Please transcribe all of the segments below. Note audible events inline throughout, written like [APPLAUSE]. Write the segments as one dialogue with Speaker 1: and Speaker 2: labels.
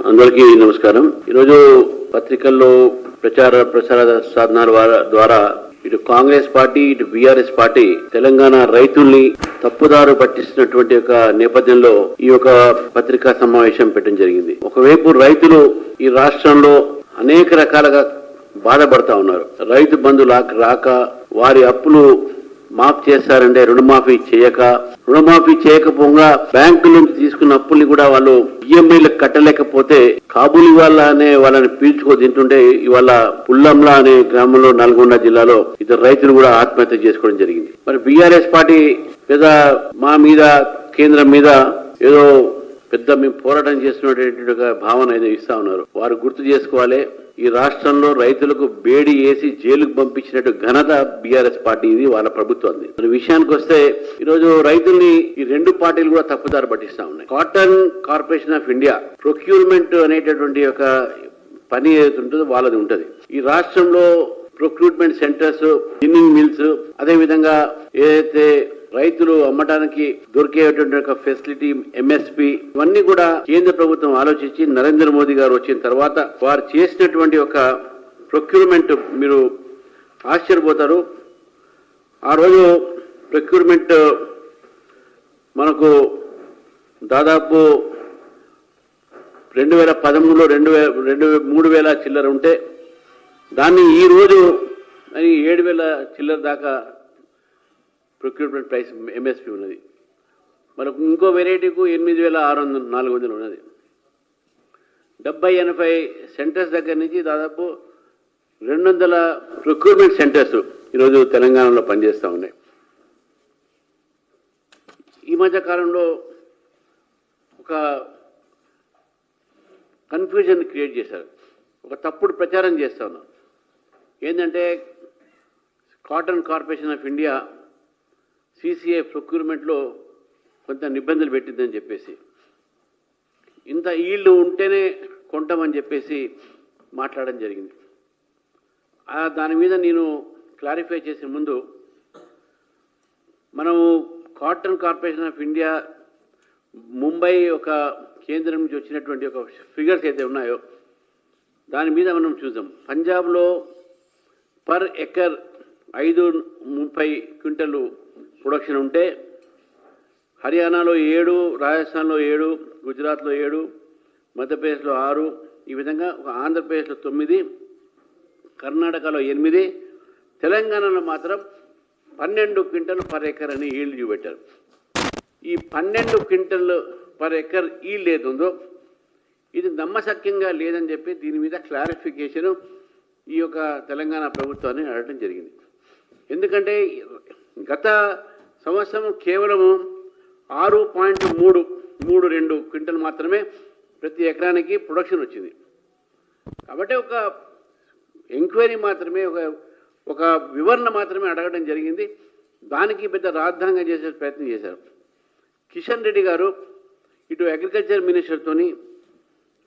Speaker 1: అందరికీ నమస్కారం. ఈరోజు పత్రికల్లో ప్రచార ప్రసార సాధనాల ద్వారా- ద్వారా ఇటు కాంగ్రెస్ పార్టీ ఇటు బీఆర్ఎస్ పార్టీ తెలంగాణ రైతుల్ని తప్పుదారు పట్టిస్తున్నటువంటి ఒక నేపథ్యంలో ఈ యొక్క పత్రికా సమావేశం పెట్టడం జరిగింది. ఒకవైపు రైతులు ఈ రాష్ట్రంలో అనేక రకాలుగా బాధపడతా ఉన్నారు. రైతు బంధు రాక వారి అప్పులు మాఫ్ చేస్తారంటే రుణమాఫీ చేయక రుణమాఫీ చేయకపోగా బ్యాంకు నుంచి తీసుకున్న అప్పుల్ని కూడా వాళ్ళు ఈఎంఐలు కట్టలేకపోతే కాబూలి వాళ్ళ అనే వాళ్ళని పీల్చుకో తింటుంటే ఇవాళ పుల్లంలా అనే గ్రామంలో నల్గొండ జిల్లాలో ఇద్దరు రైతులు కూడా ఆత్మహత్య చేసుకోవడం జరిగింది. మరి బీఆర్ఎస్ పార్టీ లేదా మా మీద కేంద్రం మీద ఏదో పెద్ద మేము పోరాటం చేస్తున్నటువంటి భావన ఏదో ఇస్తా ఉన్నారు. వారు గుర్తు చేసుకోవాలి. ఈ రాష్ట్రంలో రైతులకు బేడి వేసి జైలుకు పంపించినట్టు ఘనత బీఆర్ఎస్ పార్టీ ఇది వాళ్ళ ప్రభుత్వం మరి విషయానికి వస్తే ఈరోజు రైతుల్ని ఈ రెండు పార్టీలు కూడా తప్పుదారి పట్టిస్తా ఉన్నాయి. Cotton corporation of India procurement అనేటటువంటి ఒక పని ఏదైతే ఉంటుందో వాళ్ళది ఉంటది. ఈ రాష్ట్రంలో ప్రొక్యూర్మెంట్ సెంటర్స్ స్పిన్నింగ్ మిల్స్ అదే విధంగా ఏదైతే రైతులు అమ్మటానికి దొరికేటువంటి ఒక ఫెసిలిటీ ఎంఎస్పి ఇవన్నీ కూడా కేంద్ర ప్రభుత్వం ఆలోచించి నరేంద్ర మోదీ గారు వచ్చిన తర్వాత వారు చేసినటువంటి ఒక ప్రొక్యూర్మెంట్ మీరు ఆశ్చర్యపోతారు. ఆ రోజు ప్రొక్యూర్మెంట్ మనకు దాదాపు రెండు వేల పదమూడులో రెండు వేల రెండు మూడు వేల చిల్లర ఉంటే దాన్ని ఈ రోజు ఏడు వేల చిల్లర దాకా ప్రొక్యూర్మెంట్ ప్రైస్ ఎంఎస్పి ఉన్నది. మనకు ఇంకో వెరైటీకు ఎనిమిది వేల ఆరు వందలు నాలుగు వందలు ఉన్నది. డెబ్బై ఎనభై సెంటర్స్ దగ్గర నుంచి దాదాపు రెండు వందల ప్రొక్యూర్మెంట్ సెంటర్స్ ఈరోజు తెలంగాణలో పనిచేస్తూ ఉన్నాయి. ఈ మధ్య కాలంలో ఒక కన్ఫ్యూజన్ క్రియేట్ చేశారు. ఒక తప్పుడు ప్రచారం చేస్తా ఉన్నారు. ఏంటంటే cotton corporation of India CCI ప్రొక్యూర్మెంట్లో కొంత నిబంధనలు పెట్టిందని చెప్పేసి. ఇంత ఈళ్ళు ఉంటేనే కొంటామని చెప్పేసి మాట్లాడడం జరిగింది. దాని మీద నేను క్లారిఫై చేసే ముందు మనము cotton corporation of India Mumbai ఒక కేంద్రం నుంచి వచ్చినటువంటి ఒక ఫిగర్స్ అయితే ఉన్నాయో దాని మీద మనం చూద్దాం. పంజాబ్లో పర్ ఎకర్ ఐదు ముప్పై క్వింటలు ప్రొడక్షన్ ఉంటే హర్యానాలో ఏడు రాజస్థాన్లో ఏడు గుజరాత్లో ఏడు మధ్యప్రదేశ్లో ఆరు ఈ విధంగా ఒక ఆంధ్రప్రదేశ్లో తొమ్మిది కర్ణాటకలో ఎనిమిది తెలంగాణలో మాత్రం పన్నెండు క్వింటల్ పర్ ఎకర్ అని ఈల్డ్ చూపెట్టారు. ఈ పన్నెండు క్వింటల్ పర్ ఎకర్ ఈల్డ్ ఏది ఉందో ఇది నమ్మశక్యంగా లేదని చెప్పి దీని మీద క్లారిఫికేషన్ ఈ యొక్క తెలంగాణ ప్రభుత్వాన్ని అడగడం జరిగింది. ఎందుకంటే గత సంవత్సరం కేవలము ఆరు పాయింట్ మూడు మూడు రెండు క్వింటల్ మాత్రమే ప్రతి ఎకరానికి ప్రొడక్షన్ వచ్చింది. కాబట్టి ఒక ఎంక్వైరీ మాత్రమే ఒక ఒక వివరణ మాత్రమే అడగడం జరిగింది. దానికి పెద్ద రాద్ధాంగం చేసే ప్రయత్నం చేశారు. కిషన్ రెడ్డి గారు ఇటు అగ్రికల్చర్ మినిస్టర్తోని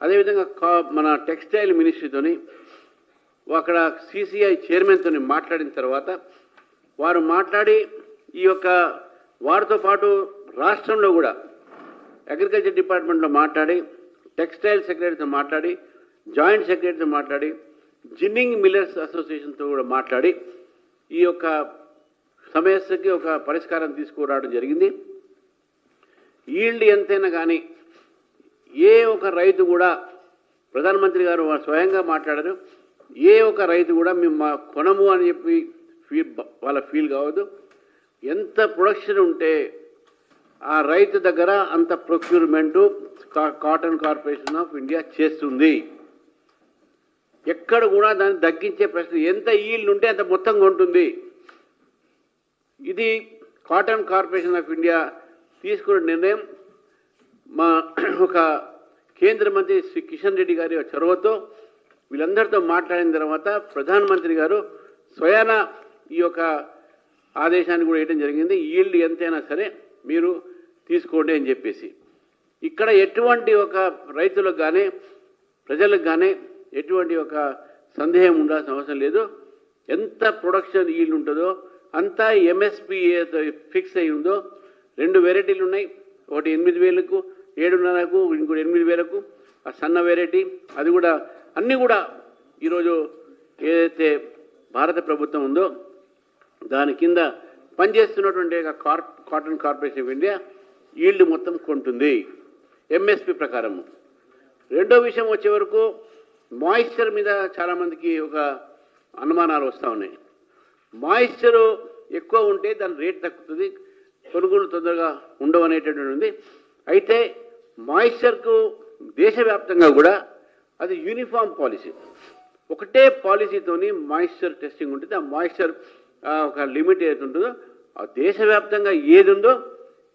Speaker 1: అదేవిధంగా కా- మన టెక్స్టైల్ మినిస్ట్రీతోని అక్కడ సిసిఐ చైర్మన్తో మాట్లాడిన తర్వాత వారు మాట్లాడి ఈ యొక్క వారితో పాటు రాష్ట్రంలో కూడా అగ్రికల్చర్ డిపార్ట్మెంట్లో మాట్లాడి టెక్స్టైల్ సెక్రటరీతో మాట్లాడి జాయింట్ సెక్రటరీతో మాట్లాడి జిన్నింగ్ మిల్లర్స్ అసోసియేషన్తో కూడా మాట్లాడి ఈ యొక్క సమస్యకి ఒక పరిష్కారం తీసుకురావడం జరిగింది. ఈల్డ్ ఎంతైనా కానీ ఏ ఒక రైతు కూడా ప్రధానమంత్రి గారు స్వయంగా మాట్లాడారు. ఏ ఒక రైతు కూడా మేము మా కొనము అని చెప్పి ఫీల్ వాళ్ళ ఫీల్ కావద్దు. ఎంత ప్రొడక్షన్ ఉంటే ఆ రైతు దగ్గర అంత procurement cotton corporation of India చేస్తుంది. ఎక్కడ కూడా దాన్ని తగ్గించే ప్రశ్న ఎంత ఈల్డ్ ఉంటే అంత మొత్తం ఉంటుంది. ఇది కాటన్ కార్పొరేషన్ ఆఫ్ ఇండియా తీసుకున్న నిర్ణయం. మా [CLEARS THROAT] ఒక కేంద్ర మంత్రి శ్రీ కిషన్ రెడ్డి గారి చొరవతో వీళ్ళందరితో మాట్లాడిన తర్వాత ప్రధానమంత్రి గారు స్వయాన ఈ యొక్క ఆదేశాన్ని కూడా వేయడం జరిగింది. ఈల్డ్ ఎంతైనా సరే మీరు తీసుకోండి అని చెప్పేసి. ఇక్కడ ఎటువంటి ఒక రైతులకు కానీ ప్రజలకు కానీ ఎటువంటి ఒక సందేహం ఉండాల్సిన అవసరం లేదు. ఎంత ప్రొడక్షన్ ఈల్డ్ ఉంటుందో అంతా ఎంఎస్పి ఫిక్స్ అయి ఉందో రెండు వెరైటీలు ఉన్నాయి. ఒకటి ఎనిమిది వేలకు ఏడున్నరకు ఇంకోటి ఎనిమిది వేలకు ఆ సన్న వెరైటీ అది కూడా అన్నీ కూడా ఈరోజు ఏదైతే భారత ప్రభుత్వం ఉందో దాని కింద పనిచేస్తున్నటువంటి car cotton corporation of India yield మొత్తం కొంటుంది. ఎంఎస్పి ప్రకారం. రెండో విషయం వచ్చే వరకు మాయిశ్చర్ మీద చాలామందికి ఒక అనుమానాలు వస్తూ ఉన్నాయి. మాయిశ్చరు ఎక్కువ ఉంటే దాని రేట్ తగ్గుతుంది కొనుగోలు తొందరగా ఉండవు అనేటటువంటి ఉంది. అయితే మాయిశ్చర్కు దేశవ్యాప్తంగా కూడా అది యూనిఫామ్ పాలసీ. ఒకటే పాలసీతోని మాయిశ్చర్ టెస్టింగ్ ఉంటుంది. ఆ మాయిశ్చర్ ఒక లిమిట్ ఏది ఉంటుందో ఆ దేశవ్యాప్తంగా ఏది ఉందో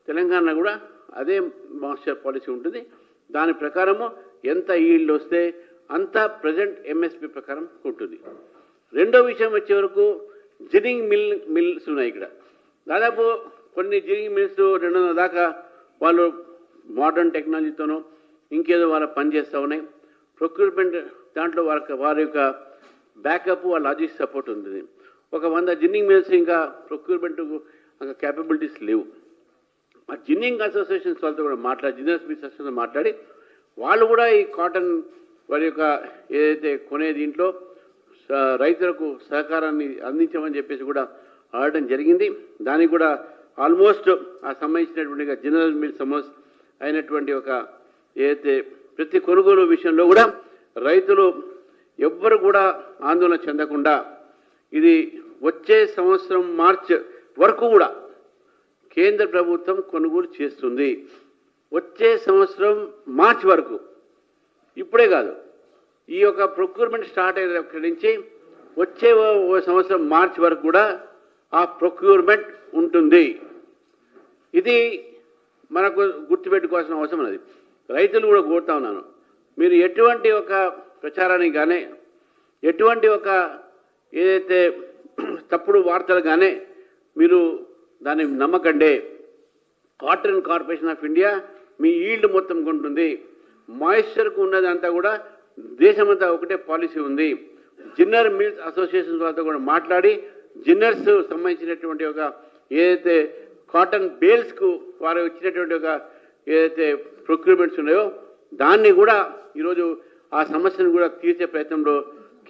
Speaker 1: తెలంగాణ కూడా అదే మాస్టర్ పాలసీ ఉంటుంది. దాని ప్రకారము ఎంత ఈల్డ్ వస్తే అంత ప్రజెంట్ ఎంఎస్పి ప్రకారం ఉంటుంది. రెండో విషయం వచ్చే వరకు జిన్నింగ్ మిల్ మిల్స్ ఉన్నాయి ఇక్కడ. దాదాపు కొన్ని జిరింగ్ మిల్స్ రెండు వందల దాకా వాళ్ళు మోడర్న్ టెక్నాలజీతోనో ఇంకేదో వాళ్ళ పని చేస్తూ ఉన్నాయి. ప్రొక్యూర్మెంట్ దాంట్లో వారి వారి యొక్క బ్యాకప్ వాళ్ళ లాజిక్ సపోర్ట్ ఉంది ఒక వంద జిన్నింగ్ మిల్స్ ఇంకా ప్రొక్యూర్మెంట్ ఇంకా క్యాపబిలిటీస్ లేవు. ఆ జిన్నింగ్ అసోసియేషన్స్ వాళ్ళతో కూడా మాట్లాడి జిన్నర్స్ మిల్స్ అసోసియేషన్ మాట్లాడి వాళ్ళు కూడా ఈ కాటన్ వారి యొక్క ఏదైతే కొనే దీంట్లో స- రైతులకు సహకారాన్ని అందించమని చెప్పేసి కూడా ఆడటం జరిగింది. దానికి కూడా ఆల్మోస్ట్ ఆ సంబంధించినటువంటి జనరల్ మిల్ సమోస్ అయినటువంటి ఒక ఏదైతే ప్రతి కొనుగోలు విషయంలో కూడా రైతులు ఎవ్వరు కూడా ఆందోళన చెందకుండా ఇది వచ్చే సంవత్సరం మార్చ్ వరకు కూడా కేంద్ర ప్రభుత్వం కొనుగోలు చేస్తుంది. వచ్చే సంవత్సరం మార్చి వరకు. ఇప్పుడే కాదు. ఈ యొక్క ప్రొక్యూర్మెంట్ స్టార్ట్ అయినప్పటి నుంచి వచ్చే సంవత్సరం మార్చి వరకు కూడా ఆ ప్రొక్యూర్మెంట్ ఉంటుంది. ఇది మనకు గుర్తుపెట్టుకోవాల్సిన అవసరం ఉన్నది. రైతులు కూడా కోరుతా ఉన్నాను. మీరు ఎటువంటి ఒక ప్రచారానికి కానీ ఎటువంటి ఒక ఏదైతే తప్పుడు వార్తలుగానే మీరు దాన్ని నమ్మకండే. కాటన్ కార్పొరేషన్ ఆఫ్ ఇండియా మీ ఈల్డ్ మొత్తం కొంటుంది. మాయిశ్చర్కు ఉన్నదంతా కూడా దేశమంతా ఒకటే పాలసీ ఉంది. జిన్నర్ మిల్స్ అసోసియేషన్ వాళ్ళతో కూడా మాట్లాడి జిన్నర్స్ సంబంధించినటువంటి ఒక ఏదైతే కాటన్ బేల్స్కు వారు ఇచ్చినటువంటి ఒక ఏదైతే ప్రొక్యూర్మెంట్స్ ఉన్నాయో దాన్ని కూడా ఈరోజు ఆ సమస్యను కూడా తీర్చే ప్రయత్నంలో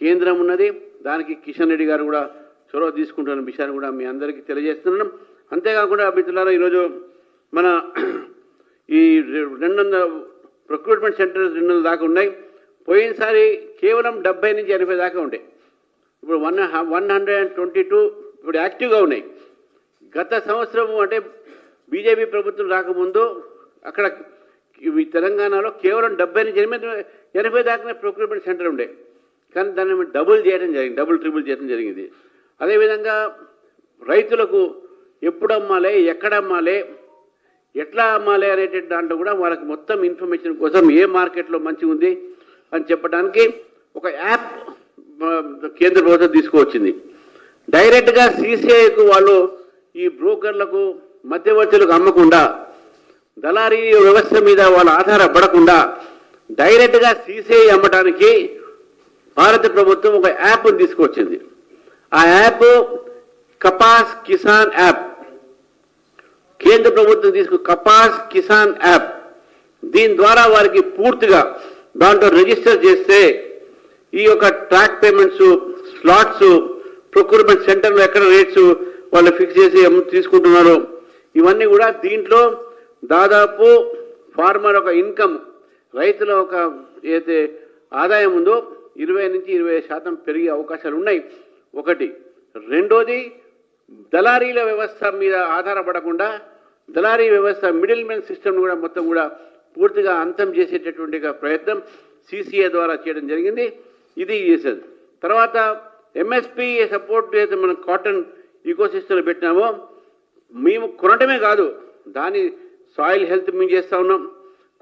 Speaker 1: కేంద్రం ఉన్నది. దానికి కిషన్ రెడ్డి గారు కూడా చొరవ తీసుకుంటున్న విషయాన్ని కూడా మీ అందరికీ తెలియజేస్తున్నాం అంతేకాకుండా మిత్రులారా ఈరోజు మన ఈ రెండు వందల రిక్రూట్మెంట్ సెంటర్స్ రెండు వందల దాకా ఉన్నాయి. పోయినసారి కేవలం డెబ్బై నుంచి ఎనభై దాకా ఉండే. ఇప్పుడు one one hundred and twenty two ఇప్పుడు యాక్టివ్గా ఉన్నాయి. గత సంవత్సరం అంటే బీజేపీ ప్రభుత్వం రాకముందు అక్కడ ఇవి తెలంగాణలో కేవలం డెబ్బై నుంచి ఎనిమిది ఎనభై దాకా ప్రొక్యూర్మెంట్ సెంటర్ ఉండే. కానీ దాన్ని మేము డబుల్ చేయడం జరిగింది డబుల్ ట్రిపుల్ చేయడం జరిగింది. అదేవిధంగా రైతులకు ఎప్పుడు అమ్మాలి ఎక్కడ అమ్మాలి ఎట్లా అమ్మాలి అనేటువంటి దాంట్లో కూడా వాళ్ళకి మొత్తం ఇన్ఫర్మేషన్ కోసం ఏ మార్కెట్లో మంచిగా ఉంది అని చెప్పడానికి ఒక యాప్ కేంద్ర ప్రభుత్వం తీసుకువచ్చింది. డైరెక్ట్గా సీసీఐకు వాళ్ళు ఈ బ్రోకర్లకు మధ్యవర్తులకు అమ్మకుండా దళారీ వ్యవస్థ మీద వాళ్ళు ఆధారపడకుండా డైరెక్ట్గా సీసీఐ అమ్మటానికి భారత ప్రభుత్వం ఒక యాప్ను తీసుకొచ్చింది ఆ యాప్ కపాస్ కిసాన్ యాప్ కేంద్ర ప్రభుత్వం తీసుకు కపాస్ కిసాన్ యాప్ దీని ద్వారా వారికి పూర్తిగా దాంట్లో రిజిస్టర్ చేస్తే ఈ యొక్క ట్రాక్ పేమెంట్స్ స్లాట్స్ ప్రొక్యూర్మెంట్ సెంటర్లో ఎక్కడ రేట్స్ వాళ్ళు ఫిక్స్ చేసి తీసుకుంటున్నారు ఇవన్నీ కూడా దీంట్లో దాదాపు ఫార్మర్ ఒక ఇన్కమ్ రైతుల ఒక ఏదైతే ఆదాయం ఉందో ఇరవై నుంచి ఇరవై శాతం పెరిగే అవకాశాలు ఉన్నాయి ఒకటి. రెండోది దళారీల వ్యవస్థ మీద ఆధారపడకుండా దళారీ వ్యవస్థ మిడిల్ మెన్ సిస్టమ్ కూడా మొత్తం కూడా పూర్తిగా అంతం చేసేటటువంటి ప్రయత్నం సిసిఏ ద్వారా చేయడం జరిగింది. ఇది చేసేది. తర్వాత ఎంఎస్పి సపోర్ట్ అయితే మనం కాటన్ ఈకో సిస్టంలో పెట్టినామో మేము కొనటమే కాదు దాని సాయిల్ హెల్త్ మేము చేస్తూ ఉన్నాం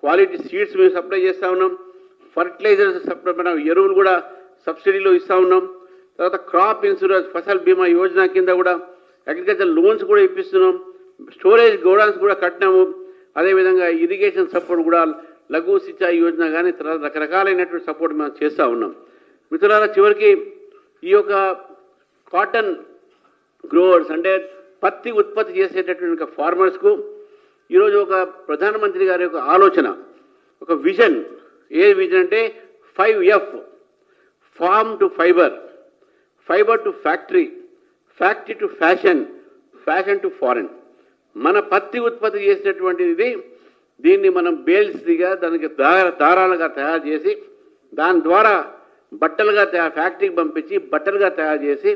Speaker 1: క్వాలిటీ సీడ్స్ మేము సప్లై చేస్తూ ఉన్నాం ఫర్టిలైజర్స్ సప్లై మనం ఎరువులు కూడా సబ్సిడీలో ఇస్తూ ఉన్నాం. తర్వాత క్రాప్ ఇన్సూరెన్స్ ఫసల్ బీమా యోజన కింద కూడా అగ్రికల్చర్ లోన్స్ కూడా ఇప్పిస్తున్నాం. స్టోరేజ్ గోడౌన్స్ కూడా కట్టినాము. అదేవిధంగా ఇరిగేషన్ సపోర్ట్ కూడా లఘు సిచాయి యోజన కానీ తర్వాత రకరకాలైనటువంటి సపోర్ట్ మేము చేస్తూ ఉన్నాం. మిత్రులారా చివరికి ఈ యొక్క కాటన్ గ్రోవర్స్ అంటే పత్తి ఉత్పత్తి చేసేటటువంటి ఫార్మర్స్కు ఈరోజు ఒక ప్రధానమంత్రి గారి యొక్క ఆలోచన ఒక విజన్ ఏ విజన్ అంటే five F farm to fibre fibre to factory factory to fashion fashion to foreign మన పత్తి ఉత్పత్తి చేసినటువంటిది ఇది దీన్ని మనం బేల్స్గా దానికి దార దారాలుగా తయారు చేసి దాని ద్వారా బట్టలుగా తయారు ఫ్యాక్టరీకి పంపించి బట్టలుగా తయారు చేసి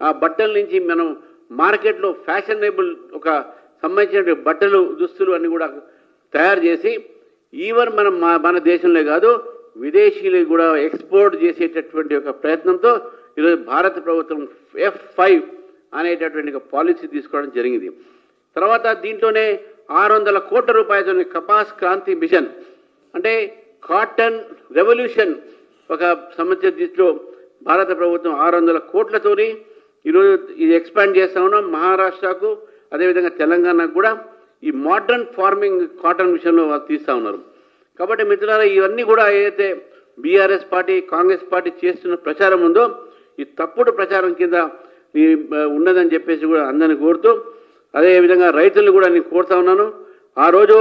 Speaker 1: ఆ బట్టల నుంచి మనం మార్కెట్లో ఫ్యాషనబుల్ ఒక సంబంధించిన బట్టలు దుస్తులు అన్ని కూడా తయారు చేసి ఈవెన్ మనం మా మన దేశంలో కాదు విదేశీయులు కూడా ఎక్స్పోర్ట్ చేసేటటువంటి ఒక ప్రయత్నంతో ఈరోజు భారత ప్రభుత్వం ఎఫ్ ఫైవ్ అనేటటువంటి పాలసీ తీసుకోవడం జరిగింది. తర్వాత దీంట్లోనే ఆరు వందల కోట్ల రూపాయలతో కపాస్ క్రాంతి మిషన్ అంటే కాటన్ రెవల్యూషన్ ఒక సంబంధించిన దీంట్లో భారత ప్రభుత్వం ఆరు వందల కోట్లతోని ఈరోజు ఇది ఎక్స్పాండ్ చేస్తా ఉన్నాం మహారాష్ట్రకు అదేవిధంగా తెలంగాణకు కూడా ఈ మోడర్న్ ఫార్మింగ్ కాటన్ మిషన్లో తీస్తూ ఉన్నారు. కాబట్టి మిత్రులారా ఇవన్నీ కూడా ఏదైతే బీఆర్ఎస్ పార్టీ కాంగ్రెస్ పార్టీ చేస్తున్న ప్రచారం ఉందో ఈ తప్పుడు ప్రచారం కింద నీ ఉన్నదని చెప్పేసి కూడా అందరిని కోరుతూ అదేవిధంగా రైతులను కూడా నేను కోరుతా ఉన్నాను. ఆ రోజు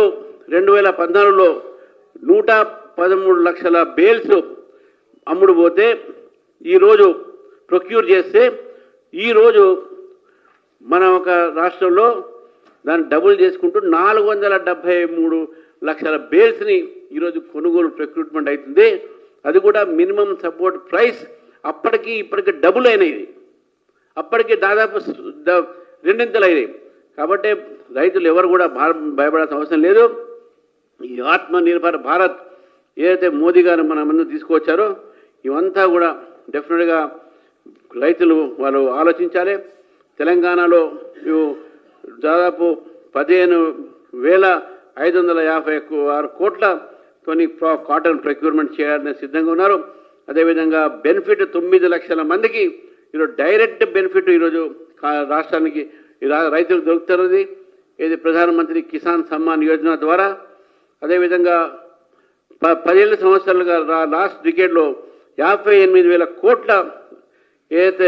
Speaker 1: రెండు వేల పద్నాలుగులో నూట పదమూడు లక్షల బేల్స్ అమ్ముడు పోతే ఈరోజు ప్రొక్యూర్ చేస్తే ఈరోజు మన ఒక రాష్ట్రంలో దాన్ని డబుల్ చేసుకుంటూ నాలుగు వందల డెబ్బై మూడు లక్షల బేల్స్ని ఈరోజు కొనుగోలు రిక్రూట్మెంట్ అవుతుంది అది కూడా మినిమం సపోర్ట్ ప్రైస్ అప్పటికి ఇప్పటికి డబుల్ అయినాయి అప్పటికి దాదాపు రెండింతలు అయినాయి కాబట్టి రైతులు ఎవరు కూడా భయపడాల్సిన అవసరం లేదు. ఈ ఆత్మ నిర్భర్ భారత్ ఏదైతే మోదీ గారు మన ముందు తీసుకువచ్చారో ఇవంతా కూడా డెఫినెట్గా రైతులు వాళ్ళు ఆలోచించాలి. తెలంగాణలో ఇవి దాదాపు పదిహేను వేల ఐదు వందల యాభై ఆరు కోట్ల కొన్ని కాటన్ ప్రొక్యూర్మెంట్ చేయాలని సిద్ధంగా ఉన్నారు. అదేవిధంగా బెనిఫిట్ తొమ్మిది లక్షల మందికి ఈరోజు డైరెక్ట్ బెనిఫిట్ ఈరోజు రాష్ట్రానికి రైతులకు దొరుకుతున్నది. ఇది ప్రధానమంత్రి కిసాన్ సమ్మాన్ యోజన ద్వారా. అదేవిధంగా ప పదిహేను సంవత్సరాలుగా లాస్ట్ డికేడ్లో యాభై ఎనిమిది వేల కోట్ల ఏదైతే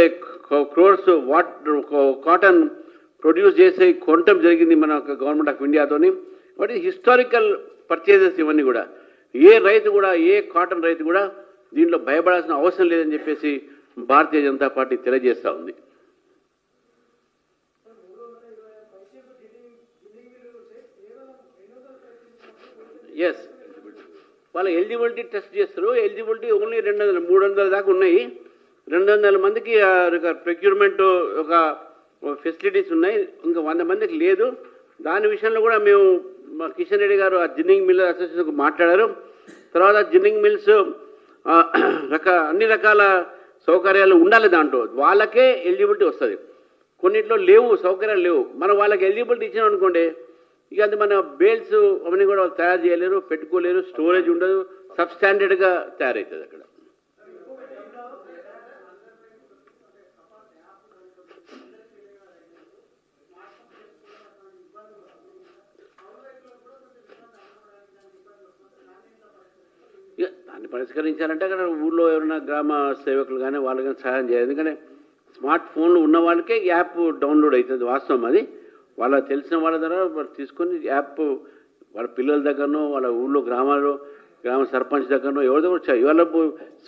Speaker 1: క్రోర్స్ వాటర్ కాటన్ ప్రొడ్యూస్ చేసి కొనటం జరిగింది మన గవర్నమెంట్ ఆఫ్ ఇండియాతోని. వాటి హిస్టారికల్ పర్చేజెస్ ఇవన్నీ కూడా. ఏ రైతు కూడా ఏ కాటన్ రైతు కూడా దీంట్లో భయపడాల్సిన అవసరం లేదని చెప్పేసి భారతీయ జనతా పార్టీ తెలియజేస్తూ ఉంది. ఎస్ వాళ్ళ ఎలిజిబిలిటీ టెస్ట్ చేస్తారు. ఎలిజిబిలిటీ ఓన్లీ రెండు వందల మూడు వందల దాకా ఉన్నాయి. రెండు వందల మందికి ప్రొక్యూర్మెంట్ ఒక ఫెసిలిటీస్ ఉన్నాయి. ఇంకా వంద మందికి లేదు. దాని విషయంలో కూడా మేము మా కిషన్ రెడ్డి గారు ఆ జిన్నింగ్ మిల్ అసోసియేషన్కు మాట్లాడారు. తర్వాత జిన్నింగ్ మిల్స్ రక అన్ని రకాల సౌకర్యాలు ఉండాలి దాంట్లో. వాళ్ళకే ఎలిజిబిలిటీ వస్తుంది. కొన్నిట్లో లేవు సౌకర్యాలు లేవు. మనం వాళ్ళకి ఎలిజిబిలిటీ ఇచ్చినాం అనుకోండి ఇక అది మన బేల్స్ అవన్నీ కూడా తయారు చేయలేరు పెట్టుకోలేరు స్టోరేజ్ ఉండదు సబ్ స్టాండర్డ్గా తయారవుతుంది అక్కడ ఇక దాన్ని పరిష్కరించాలంటే అక్కడ ఊళ్ళో ఎవరైనా గ్రామ సేవకులు కానీ వాళ్ళు కానీ సహాయం చేయాలి. ఎందుకంటే స్మార్ట్ ఫోన్లు ఉన్న వాళ్ళకే యాప్ డౌన్లోడ్ అవుతుంది వాస్తవం అది. వాళ్ళ తెలిసిన వాళ్ళ ద్వారా వాళ్ళు తీసుకొని యాప్ వాళ్ళ పిల్లల దగ్గరనో వాళ్ళ ఊళ్ళో గ్రామాల్లో గ్రామ సర్పంచ్ దగ్గరనో ఎవరి దగ్గర వచ్చాయి. ఇవాళ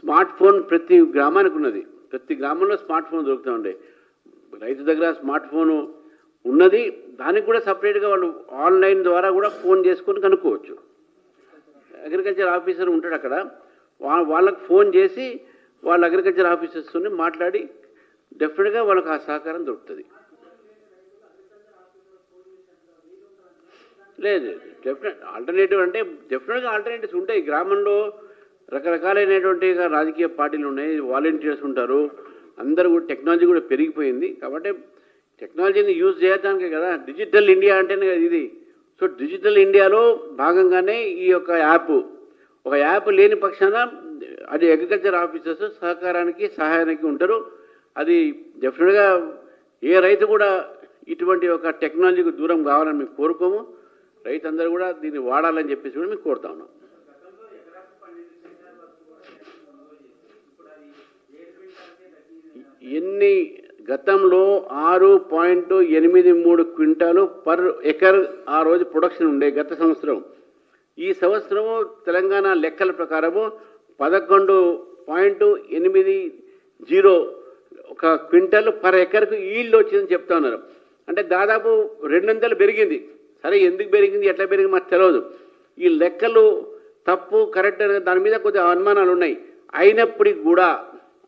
Speaker 1: స్మార్ట్ ఫోన్ ప్రతి గ్రామానికి ఉన్నది. ప్రతి గ్రామంలో స్మార్ట్ ఫోన్ దొరుకుతూ ఉండే. రైతు దగ్గర స్మార్ట్ ఫోను ఉన్నది. దానికి కూడా సపరేట్గా వాళ్ళు ఆన్లైన్ ద్వారా కూడా ఫోన్ చేసుకొని కనుక్కోవచ్చు. అగ్రికల్చర్ ఆఫీసర్ ఉంటాడు అక్కడ. వాళ్ళకు ఫోన్ చేసి వాళ్ళ అగ్రికల్చర్ ఆఫీసర్స్తో మాట్లాడి డెఫినెట్గా వాళ్ళకి ఆ సహకారం దొరుకుతుంది. లేదు డెఫినెట్ ఆల్టర్నేటివ్ అంటే డెఫినెట్గా ఆల్టర్నేటివ్స్ ఉంటాయి. గ్రామంలో రకరకాలైనటువంటి రాజకీయ పార్టీలు ఉన్నాయి వాలంటీర్స్ ఉంటారు. అందరూ కూడా టెక్నాలజీ కూడా పెరిగిపోయింది. కాబట్టి టెక్నాలజీని యూజ్ చేయడానికే కదా డిజిటల్ ఇండియా అంటేనే కదా ఇది. సో డిజిటల్ ఇండియాలో భాగంగానే ఈ యొక్క యాప్ ఒక యాప్ లేని పక్షాన అది అగ్రికల్చర్ ఆఫీసర్స్ సహకారానికి సహాయానికి ఉంటారు. అది డెఫినెట్గా ఏ రైతు కూడా ఇటువంటి ఒక టెక్నాలజీకి దూరం కావాలని మేము కోరుకోము. రైతు అందరూ కూడా దీన్ని వాడాలని చెప్పేసి కూడా మేము కోరుతా ఉన్నాం. ఎన్ని గతంలో ఆరు పాయింట్ ఎనిమిది మూడు క్వింటాలు పర్ ఎకర్ ఆ రోజు ప్రొడక్షన్ ఉండే గత సంవత్సరం. ఈ సంవత్సరము తెలంగాణ లెక్కల ప్రకారము పదకొండు పాయింట్ ఎనిమిది జీరో ఒక క్వింటల్ పర్ ఎకర్కు ఈల్డ్ వచ్చిందని చెప్తా ఉన్నారు. అంటే దాదాపు రెండు వందలు పెరిగింది. సరే ఎందుకు పెరిగింది ఎట్లా పెరిగింది మాకు తెలియదు ఈ లెక్కలు తప్పు కరెక్ట్ అనే దాని మీద కొద్దిగా అనుమానాలు ఉన్నాయి. అయినప్పటికీ కూడా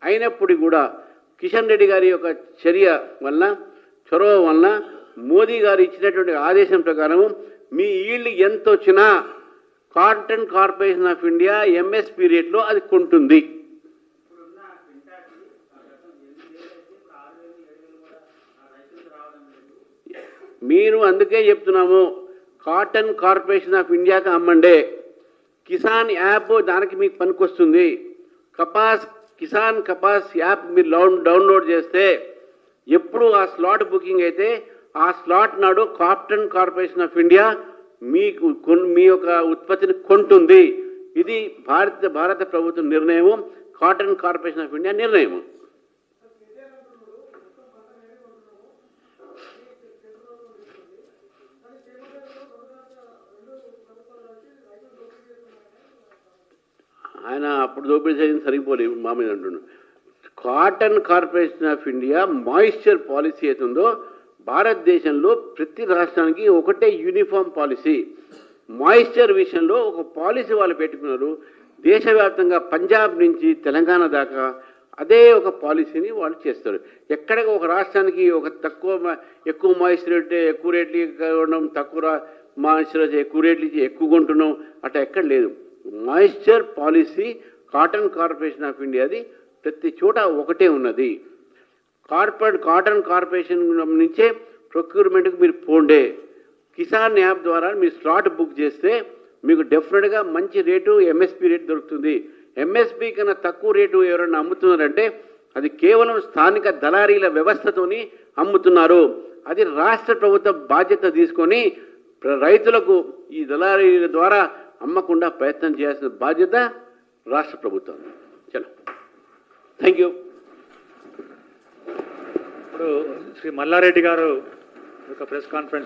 Speaker 1: అయినప్పటికీ కూడా కిషన్ రెడ్డి గారి యొక్క చర్య వలన చొరవ వలన మోదీ గారు ఇచ్చినటువంటి ఆదేశం ప్రకారం మీ ఈళ్ళు ఎంత వచ్చినా cotton corporation of India MSP రేట్లో అది కొంటుంది. మీరు అందుకే చెప్తున్నాము కాటన్ కార్పొరేషన్ ఆఫ్ ఇండియాకి అమ్మండే. కిసాన్ యాప్ దానికి మీకు పనికొస్తుంది. కపాస్ కిసాన్ కపాస్ యాప్ మీరు డౌన్ డౌన్లోడ్ చేస్తే ఎప్పుడు ఆ స్లాట్ బుకింగ్ అయితే ఆ స్లాట్ నాడు కాటన్ కార్పొరేషన్ ఆఫ్ ఇండియా మీకు కొన్- మీ యొక్క ఉత్పత్తిని కొంటుంది. ఇది భారత భారత ప్రభుత్వం నిర్ణయం కాటన్ కార్పొరేషన్ ఆఫ్ ఇండియా నిర్ణయం ఆయన అప్పుడు దోపిడీ చేయడం సరిపోలేదు మా మీద అంటున్నాడు cotton corporation of India moisture policy అవుతుందో భారతదేశంలో ప్రతి రాష్ట్రానికి ఒకటే యూనిఫామ్ పాలసీ. మాయిశ్చర్ విషయంలో ఒక పాలసీ వాళ్ళు పెట్టుకున్నారు. దేశవ్యాప్తంగా పంజాబ్ నుంచి తెలంగాణ దాకా అదే ఒక పాలసీని వాళ్ళు చేస్తారు. ఎక్కడ ఒక రాష్ట్రానికి ఒక తక్కువ ఎక్కువ మాయిశ్చర్ అంటే ఎక్కువ రేట్లు ఉండడం తక్కువ మాయిశ్చర్ ఎక్కువ రేట్లు ఎక్కువ కొంటున్నాం అట్లా ఎక్కడ లేదు. Moisture policy cotton corporation of ఇండియాది ప్రతి చోట ఒకటే ఉన్నది. కార్పొరేట్ కాటన్ కార్పొరేషన్ నుంచే ప్రొక్యూర్మెంట్కి మీరు పోండే. కిసాన్ యాప్ ద్వారా మీరు స్లాట్ బుక్ చేస్తే మీకు డెఫినెట్గా మంచి రేటు ఎంఎస్పి రేటు దొరుకుతుంది. ఎంఎస్పి కన్నా తక్కువ రేటు ఎవరైనా అమ్ముతున్నారంటే అది కేవలం స్థానిక దళారీల వ్యవస్థతోని అమ్ముతున్నారు. అది రాష్ట్ర ప్రభుత్వం బాధ్యత తీసుకొని రైతులకు ఈ దళారీల ద్వారా అమ్మకుండా ప్రయత్నం చేయాల్సిన బాధ్యత రాష్ట్ర ప్రభుత్వం. చలో. థ్యాంక్ యూ
Speaker 2: ఇప్పుడు శ్రీ మల్లారెడ్డి గారు ఒక ప్రెస్ కాన్ఫరెన్స్